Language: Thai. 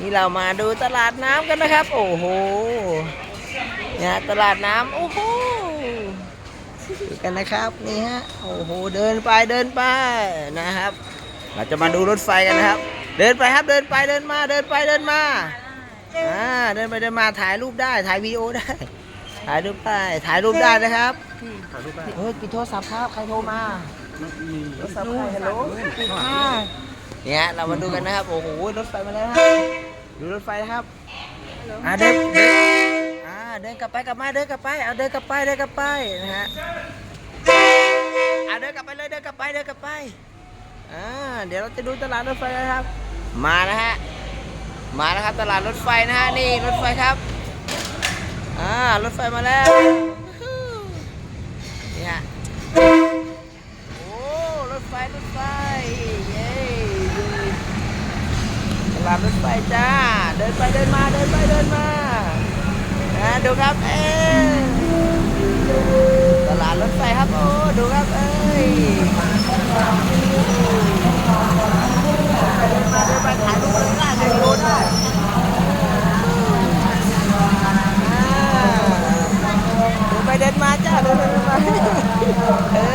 นี่เรามาดูตลาดน้ำกันนะครับ โอ้โหเนี่ยตลาดน้ำโอ้โหดูกันนะครับนี่ฮะโอ้โหเดินไปเดินไปนะครับ เราจะมาดูรถไฟกันนะครับ เดินไปครับเดินไปเดินมาเดินไปเดินมาอ่าเดินไปเดินมาถ่ายรูปได้ถ่ายวีดีโอได้ ถ่ายรูปได้ถ่ายรูปได้นะครับถ่ายรูปได้เฮ้ยปิดโทรศัพท์ครับใครโทรมามีรถไฟฮัลโหลปิดค่ะ เนี่ยเรามาดูกันนะครับ โอ้โห รถไฟมาแล้วนะดูรถไฟนะครับ อ่าเดินเดินอ่าเดินกลับไปกลับมา เดินกลับไป เอาเดินกลับไป เดินกลับไปนะฮะ อ่าเดินกลับไปเลย เดินกลับไป เดินกลับไป อ่า เดี๋ยวเราจะดูตลาดรถไฟกันนะครับ มานะฮะ มาแล้วครับตลาดรถไฟนะฮะ นี่รถไฟครับ อ่า รถไฟมาแล้วเนี่ยโอ้ รถไฟ รถไฟเย้ ตลาดรถไฟจ้า เดินไปเดินมาเดินไปเดินมานะดูครับเอ้ตลาดรถไฟครับโอ้ดูครับเอ้ยเดินมาเดินไปถ่ายรูปได้ถ่ายวิดีโอได้เดินไปเดินมาจ้าเดินไปเดินมา